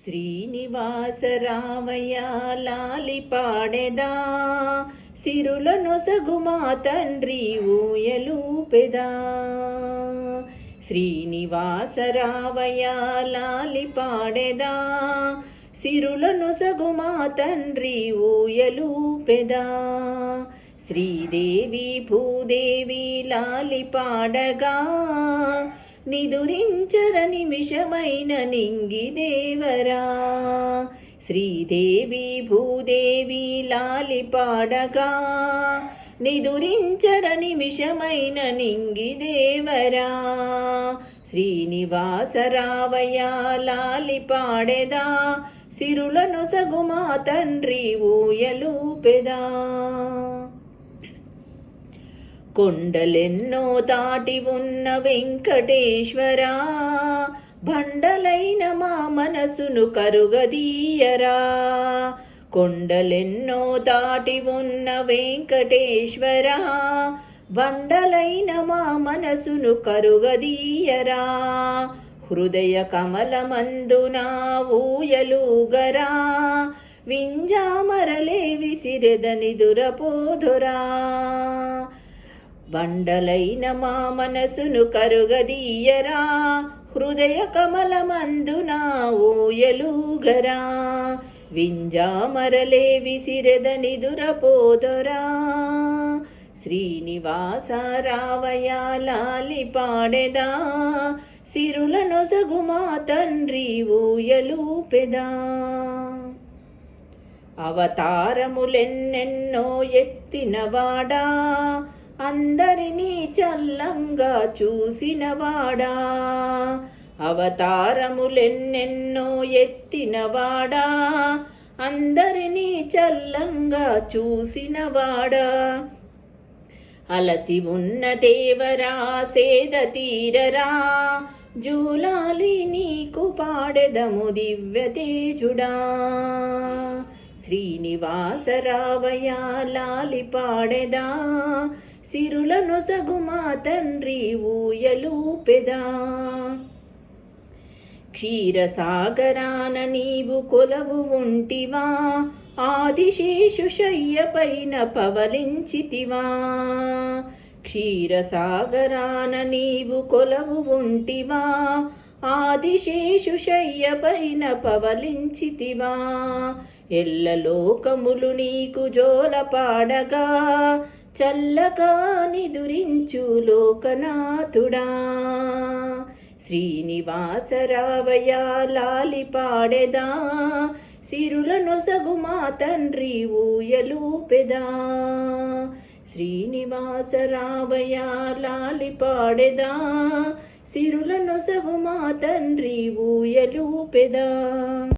శ్రీనివాస రామయ్య లాలి పాడెదా. సిరుల నొసగుమా తండ్రి ఊయలూపెదా శ్రీనివాస రామయ్య లాలి పాడెదా. సిరుల నొసగుమా తండ్రి ఊయలూపెదా శ్రీదేవి భూదేవి లాలి పాడగా. నిదురించర నిమిషమైన నింగి దేవరా. శ్రీదేవి భూదేవి లాలి పాడగా. నిదురించర నిమిషమైన నింగి దేవరా. శ్రీనివాస రావయ్య లాలి పాడెదా. సిరులను సగుమా తండ్రి ఊయలూపెదా. కొండలెన్నో దాటి ఉన్న వెంకటేశ్వరా బండలైన మా మనసును కరుగదీయరా. కొండలెన్నో దాటి ఉన్న వెంకటేశ్వరా బండలైన మా మనసును కరుగదీయరా. హృదయ కమలమందున ఊయలుగరా వింజామరలే విసిరెదని దురపోధురా బండలైన మా మనసును కరుగదీయరా హృదయ కమలమందున ఊయలుగరా వింజామరలే విసిరదని దురపోదరా. శ్రీనివాస రావయ లాలి పాడెదా సిరుల నొసగుమా తండ్రి ఊయలూపెదా అవతారములెన్నెన్నో ఎత్తినవాడా అందరినీ చల్లంగా చూసినవాడా? అవతారములెన్నెన్నో ఎత్తినవాడా? అందరినీ చల్లంగా చూసినవాడా? అలసి ఉన్న దేవరా సేద తీరరా? జూలాలి నీకు పాడెదము దివ్య తేజుడా? శ్రీనివాస రావయ లాలి పాడెదా? సిరులను సగుమా తండ్రి ఊయలూపెదా క్షీరసాగరాన నీవు కొలవు ఉంటివా ఆదిశేషు శయ్యపైన పవలించితివా. క్షీరసాగరాన నీవు కొలవు ఉంటివా ఆదిశేషు శయ్యపైన పవలించితివా. ఎల్లలోకములు నీకు జోలపాడగా చల్లగా నిదురించు లోకనాథుడా. శ్రీనివాస రావయ లాలి పాడెదా. సిరుల నొసగుమా తండ్రి ఊయలూపెదా శ్రీనివాస రావయ లాలి పాడెదా. సిరుల నొసగుమా తండ్రి ఊయలూపెదా